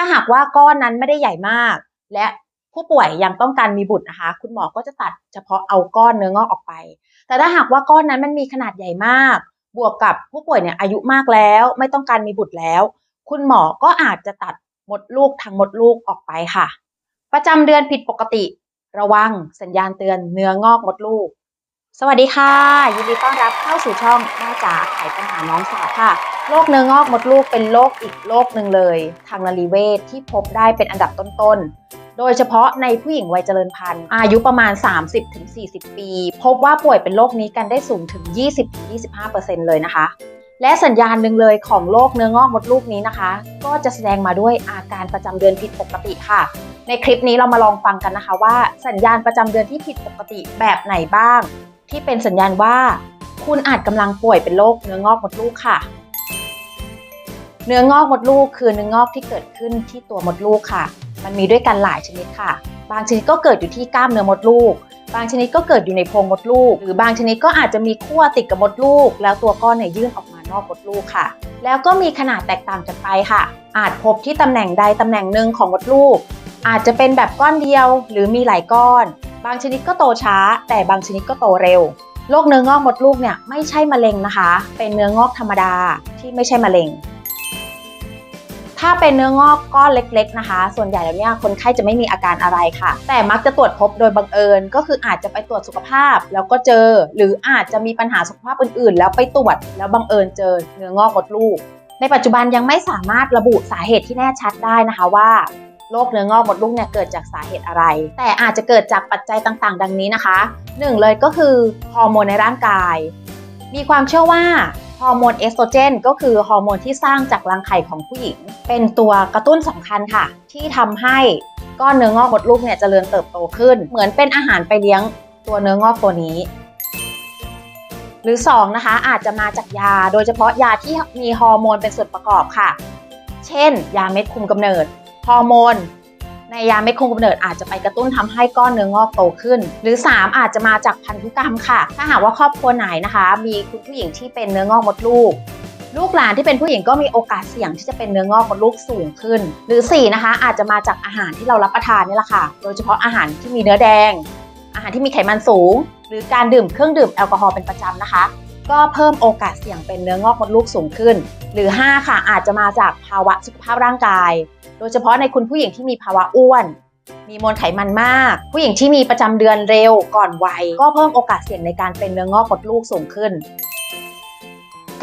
ถ้าหากว่าก้อนนั้นไม่ได้ใหญ่มาก และผู้ป่วยยังต้องการมีบุตรนะคะ คุณหมอก็จะตัดเฉพาะเอาก้อนเนื้องอกออกไป แต่ถ้าหากว่าก้อนนั้นมันมีขนาดใหญ่มาก บวกกับผู้ป่วยเนี่ยอายุมากแล้ว ไม่ต้องการมีบุตรแล้ว คุณหมอก็อาจจะตัดมดลูกทั้งมดลูกออกไปค่ะ ประจำเดือนผิดปกติ ระวังสัญญาณเตือนเนื้องอกมดลูก สวัสดีค่ะ ยินดีต้อนรับเข้าสู่ช่องแม่จ๋าไขปัญหาน้องสาวค่ะโรคเนื้องอกมดลูกเป็นโรคอีกโรคหนึ่งเลย ทางนรีเวชที่พบได้เป็นอันดับต้นๆ โดยเฉพาะในผู้หญิงวัยเจริญพันธุ์ อายุประมาณ 30-40 ปี พบว่าป่วยเป็นโรคนี้กันได้สูงถึง 20-25%เลยนะคะ และสัญญาณหนึ่งเลยของโรคเนื้องอกมดลูกนี้นะคะ ก็จะแสดงมาด้วยอาการประจำเดือนผิดปกติค่ะ ในคลิปนี้เรามาลองฟังกันนะคะว่า สัญญาณประจำเดือนที่ผิดปกติแบบไหนบ้าง ที่เป็นสัญญาณว่า คุณอาจกำลังป่วยเป็นโรคเนื้องอกมดลูกค่ะ เนื้องอกมดลูกคือเนื้องอกที่เกิดขึ้นที่ตัวมดลูกค่ะ มันมีด้วยกันหลายชนิดค่ะ บางชนิดก็เกิดอยู่ที่กล้ามเนื้อมดลูก บางชนิดก็เกิดอยู่ในโพรงมดลูก หรือบางชนิดก็อาจจะมีขั้วติดกับมดลูก แล้วตัวก้อนเนี่ยยื่นออกมานอกมดลูกค่ะ แล้วก็มีขนาดแตกต่างกันไปค่ะ อาจพบที่ตำแหน่งใดตำแหน่งหนึ่งของมดลูกอาจจะเป็นแบบก้อนเดียวหรือมีหลายก้อน บางชนิดก็โตช้า แต่บางชนิดก็โตเร็ว โรคเนื้องอกมดลูกเนี่ยไม่ใช่มะเร็งนะคะ เป็นเนื้องอกธรรมดาที่ไม่ใช่มะเร็ง ถ้าเป็นเนื้องอกก้อนเล็ก ๆนะคะ ส่วนใหญ่แล้วเนี่ยคนไข้จะไม่มีอาการอะไรค่ะ แต่มักจะตรวจพบโดยบังเอิญ ก็คืออาจจะไปตรวจสุขภาพ แล้วก็เจอ หรืออาจจะมีปัญหาสุขภาพอื่นๆ แล้วไปตรวจแล้วบังเอิญเจอเนื้องอกมดลูกในปัจจุบันยังไม่สามารถระบุสาเหตุที่แน่ชัดได้นะคะว่า โรคเนื้องอกมดลูกเนี่ยเกิดจากสาเหตุอะไร แต่อาจจะเกิดจากปัจจัยต่างๆ ดังนี้นะคะหนึ่งเลยก็คือฮอร์โมนในร่างกาย มีความเชื่อว่าฮอร์โมนเอสโตรเจนก็คือฮอร์โมนที่สร้างจากรังไข่ของผู้หญิง เป็นตัวกระตุ้นสำคัญค่ะ ที่ทำให้ก้อนเนื้องอกมดลูกเนี่ยจเจริญเติบโตขึ้น เหมือนเป็นอาหารไปเลี้ยงตัวเนื้องอกตัวนี้ หรือ 2 นะคะ อาจจะมาจากยา โดยเฉพาะยาที่มีฮอร์โมนเป็นส่วนประกอบค่ะ เช่น ยาเม็ดคุมกำเนิด อร์โมนในยาเม็ดคุมกำเนิดอาจจะไปกระตุ้นทำให้ก้อนเนื้องอกโตขึ้น หรือ 3 อาจจะมาจากพันธุกรรมค่ะ ถ้าหากว่าครอบครัวไหนนะคะ มีคุณผู้หญิงที่เป็นเนื้องอกมดลูก ลูกหลานที่เป็นผู้หญิงก็มีโอกาสเสี่ยงที่จะเป็นเนื้องอกมดลูกสูงขึ้น หรือ 4 นะคะ อาจจะมาจากอาหารที่เรารับประทานนี่แหละค่ะ โดยเฉพาะอาหารที่มีเนื้อแดง อาหารที่มีไขมันสูง หรือการดื่มเครื่องดื่มแอลกอฮอล์เป็นประจำนะคะ ก็เพิ่มโอกาสเสี่ยงเป็นเนื้องอกมดลูกสูงขึ้น หรือ 5 ค่ะ อาจจะมาจากภาวะสุขภาพร่างกาย โดยเฉพาะในคุณผู้หญิงที่มีภาวะอ้วน มีมวลไขมันมาก ผู้หญิงที่มีประจำเดือนเร็วก่อนวัย ก็เพิ่มโอกาสเสี่ยงในการเป็นเนื้องอกมดลูกสูงขึ้น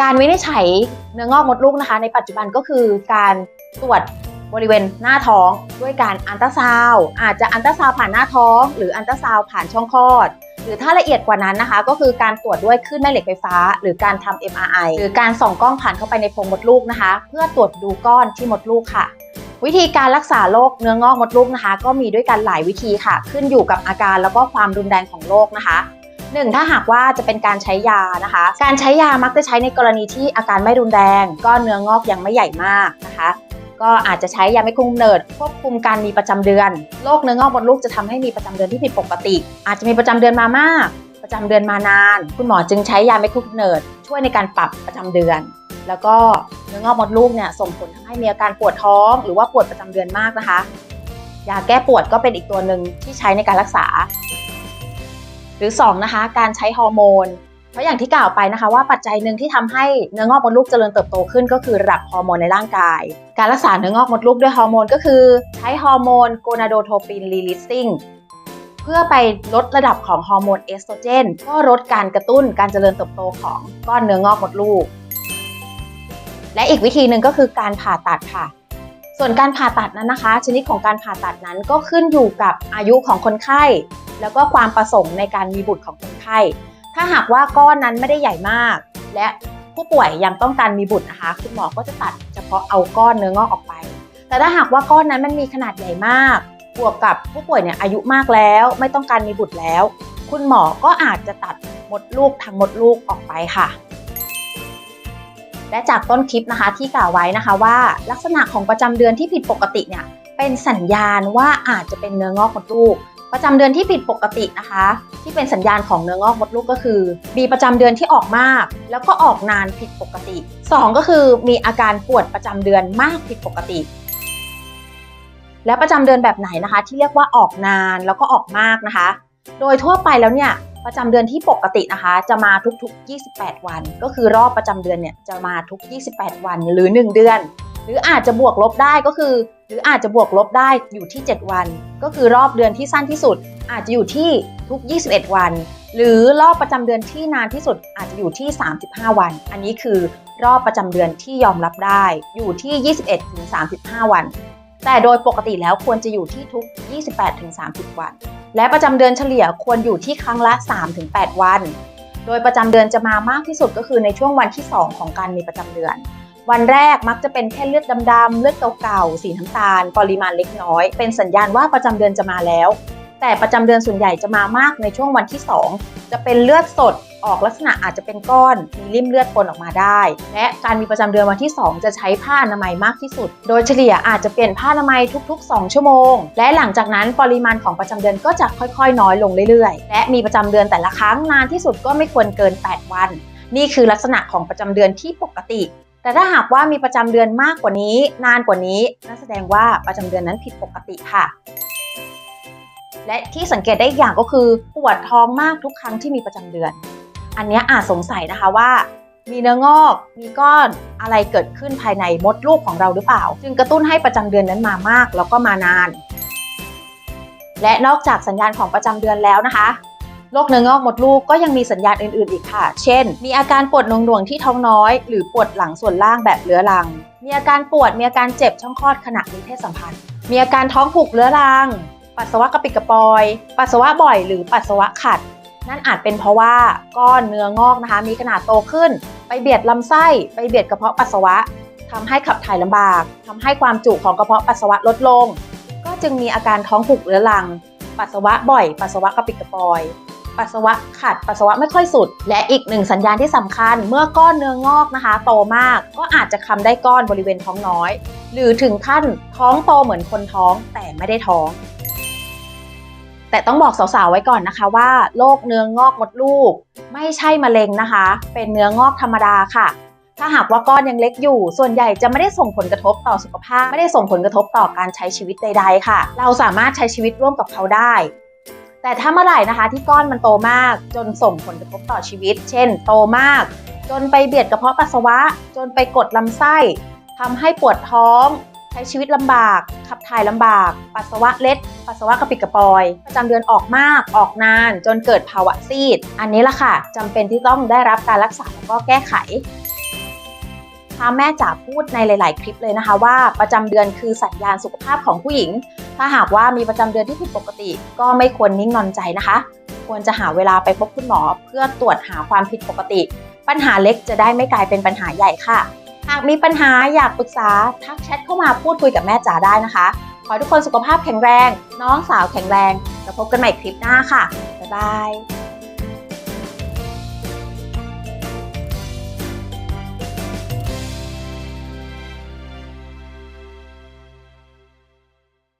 การวินิจฉัยเนื้องอกมดลูกนะคะ ในปัจจุบันก็คือการตรวจบริเวณหน้าท้องด้วยการอันตราซาวอาจจะอันตราซาวผ่านหน้าท้อง หรืออันตราซาวผ่านช่องคลอด หรือถ้าละเอียดกว่านั้นนะคะ ก็คือการตรวจด้วยคลื่นแม่เหล็กไฟฟ้า หรือการทำ MRI หรือการส่องกล้องผ่านเข้าไปในโพรงมดลูกนะคะ เพื่อตรวจดูก้อนที่มดลูกค่ะวิธีการรักษาโรคเนื้องอกมดลูกนะคะ ก็มีด้วยกันหลายวิธีค่ะ ขึ้นอยู่กับอาการแล้วก็ความรุนแรงของโรคนะคะหนึ่งถ้าหากว่าจะเป็นการใช้ยานะคะ การใช้ยามักจะใช้ในกรณีที่อาการไม่รุนแรง ก็เนื้องอกยังไม่ใหญ่มากนะคะ ก็อาจจะใช้ยาไม่คุมเนิดควบคุมการมีประจำเดือนโรคเนื้องอกมดลูกจะทำให้มีประจำเดือนที่ผิดปกติ อาจจะมีประจำเดือนมามาก ประจำเดือนมานาน คุณหมอจึงใช้ยาไม่คุมเนิดช่วยในการปรับประจำเดือน แล้วก็เนื้องอกมดลูกเนี่ยส่งผลทำให้มีอาการปวดท้อง หรือว่าปวดประจำเดือนมากนะคะยาแก้ปวดก็เป็นอีกตัวหนึ่งที่ใช้ในการรักษา หรือ 2 นะคะ การใช้ฮอร์โมน ราะอย่างที่กล่าวไปนะคะว่าปัจจัยหนึ่งที่ทำให้เนื้องอกมดลูกเจริญเติบโตขึ้นก็คือระดับฮอร์โมนในร่างกาย การรักษาเนื้องอกมดลูกด้วยฮอร์โมนก็คือใช้ฮอร์โมนโกนาโดโทปินรีลิสซิ่งเพื่อไปลดระดับของฮอร์โมนเอสโตรเจนก็ลดการกระตุ้นการเจริญเติบโตของก้อนเนื้องอกมดลูก และอีกวิธีหนึ่งก็คือการผ่าตัดค่ะ ส่วนการผ่าตัดนั้นนะคะ ชนิดของการผ่าตัดนั้นก็ขึ้นอยู่กับอายุของคนไข้ แล้วก็ความประสงค์ในการมีบุตรของคนไข้ ถ้าหากว่าก้อนนั้นไม่ได้ใหญ่มาก และผู้ป่วยยังต้องการมีบุตรนะคะ คุณหมอก็จะตัดเฉพาะเอาก้อนเนื้องอกออกไป แต่ถ้าหากว่าก้อนนั้นมันมีขนาดใหญ่มาก บวกกับผู้ป่วยเนี่ยอายุมากแล้ว ไม่ต้องการมีบุตรแล้ว คุณหมอก็อาจจะตัดมดลูกทั้งมดลูกออกไปค่ะและจากต้นคลิปนะคะที่กล่าวไว้นะคะว่า ลักษณะของประจำเดือนที่ผิดปกติเนี่ยเป็นสัญญาณว่าอาจจะเป็นเนื้องอกมดลูก ประจำเดือนที่ผิดปกตินะคะ ที่เป็นสัญญาณของเนื้องอกมดลูกก็คือมีประจำเดือนที่ออกมาก แล้วก็ออกนานผิดปกติ 2 ก็คือมีอาการปวดประจำเดือนมากผิดปกติ และประจำเดือนแบบไหนนะคะ ที่เรียกว่าออกนานแล้วก็ออกมากนะคะ โดยทั่วไปแล้วเนี่ยประจำเดือนที่ปกตินะคะ จะมาทุกๆ 28 วัน ก็คือรอบประจำเดือนเนี่ยจะมาทุก 28 วันหรือ 1 เดือน หรืออาจจะบวกลบได้ก็คือ หรืออาจจะบวกลบได้อยู่ที่ 7 วัน ก็คือรอบเดือนที่สั้นที่สุด อาจจะอยู่ที่ทุก 21 วัน หรือรอบประจำเดือนที่นานที่สุดอาจจะอยู่ที่ 35 วัน อันนี้คือรอบประจำเดือนที่ยอมรับได้ อยู่ที่ 21ถึง35 วัน แต่โดยปกติแล้วควรจะอยู่ที่ทุก 28ถึง30 วัน และประจำเดือนเฉลี่ยควรอยู่ที่ครั้งละ 3-8 วัน โดยประจำเดือนจะมามากที่สุดก็คือในช่วงวันที่ 2 ของการมีประจำเดือน วันแรกมักจะเป็นแค่เลือดดำๆเลือดเก่าๆสีน้ำตาล ปริมาณเล็กน้อย เป็นสัญญาณว่าประจำเดือนจะมาแล้ว แต่ประจำเดือนส่วนใหญ่จะมามากในช่วงวันที่ 2 จะเป็นเลือดสดออกลักษณะอาจจะเป็นก้อน มีริ่มเลือดปนออกมาได้ และการมีประจำเดือนวันที่ 2 จะใช้ผ้าอนามัยมากที่สุด โดยเฉลี่ยอาจจะเปลี่ยนผ้าอนามัยทุก ๆ 2 ชั่วโมง และหลังจากนั้นปริมาณของประจำเดือนก็จะค่อยๆ น้อยลงเรื่อยๆ และมีประจำเดือนแต่ละครั้งนานที่สุดก็ไม่ควรเกิน 8 วัน นี่คือลักษณะของประจำเดือนที่ปกติ แต่ถ้าหากว่ามีประจำเดือนมากกว่านี้ นานกว่านี้นั่นแสดงว่าประจำเดือนนั้นผิดปกติค่ะ และที่สังเกตได้อย่างก็คือปวดท้องมากทุกครั้งที่มีประจำเดือน อันนี้อาจสงสัยนะคะว่า มีเนื้องอก มีก้อนอะไรเกิดขึ้นภายในมดลูกของเราหรือเปล่า จึงกระตุ้นให้ประจำเดือนนั้นมามากแล้วก็มานาน และนอกจากสัญญาณของประจำเดือนแล้วนะคะ โรคเนื้องอกมดลูกก็ยังมีสัญญาณอื่นๆอีกค่ะ เช่น มีอาการปวดหน่วงๆที่ท้องน้อย หรือปวดหลังส่วนล่างแบบเรื้อรัง มีอาการปวด มีอาการเจ็บช่องคลอดขณะมีเพศสัมพันธ์ มีอาการท้องผูกเรื้อรัง ปัสสาวะกระปิดกระปอย ปัสสาวะบ่อย หรือปัสสาวะขัด นั่นอาจเป็นเพราะว่าก้อนเนื้องอกนะคะ มีขนาดโตขึ้น ไปเบียดลำไส้ ไปเบียดกระเพาะปัสสาวะทำให้ขับถ่ายลำบากทำให้ความจุของกระเพาะปัสสาวะลดลง ก็จึงมีอาการท้องผูกเรื้อรัง ปัสสาวะบ่อย ปัสสาวะกระปิดกระปอย ปัสสาวะขัดปัสสาวะไม่ค่อยสุด และอีกหนึ่งสัญญาณที่สำคัญ เมื่อก้อนเนื้องอกนะคะ โตมากก็อาจจะคำได้ก้อนบริเวณท้องน้อย หรือถึงขั้นท้องโตเหมือนคนท้องแต่ไม่ได้ท้องแต่ต้องบอกสาวๆไว้ก่อนนะคะว่าโรคเนื้องอกมดลูก ไม่ใช่มะเร็งนะคะ เป็นเนื้องอกธรรมดาค่ะ ถ้าหากว่าก้อนยังเล็กอยู่ ส่วนใหญ่จะไม่ได้ส่งผลกระทบต่อสุขภาพ ไม่ได้ส่งผลกระทบต่อการใช้ชีวิตใด ๆ ค่ะ เราสามารถใช้ชีวิตร่วมกับเขาได้ แต่ถ้าเมื่อไหร่นะคะที่ก้อนมันโตมากจนส่งผลกระทบต่อชีวิต เช่น โตมาก จนไปเบียดกระเพาะปัสสาวะ จนไปกดลำไส้ทำให้ปวดท้อง ใช้ชีวิตลำบาก ขับถ่ายลำบาก ปัสสาวะเล็ด ปัสสาวะกระปิดกระปอย ประจำเดือนออกมากออกนาน จนเกิดภาวะซีด อันนี้ละค่ะจำเป็นที่ต้องได้รับการรักษาแล้วก็แก้ไข ถ้าแม่จ๋าพูดในหลาย ๆ คลิปเลยนะคะ ว่าประจำเดือนคือสัญญาณสุขภาพของผู้หญิง ถ้าหากว่ามีประจำเดือนที่ผิดปกติ ก็ไม่ควรนิ่งนอนใจนะคะ ควรจะหาเวลาไปพบคุณหมอ เพื่อตรวจหาความผิดปกติ ปัญหาเล็กจะได้ไม่กลายเป็นปัญหาใหญ่ค่ะ หากมีปัญหาอยากปรึกษาทักแชทเข้ามาพูดคุยกับแม่จ๋าได้นะคะ ขอทุกคนสุขภาพแข็งแรง น้องสาวแข็งแรงแล้วพบกันใหม่คลิปหน้าค่ะบ๊ายบาย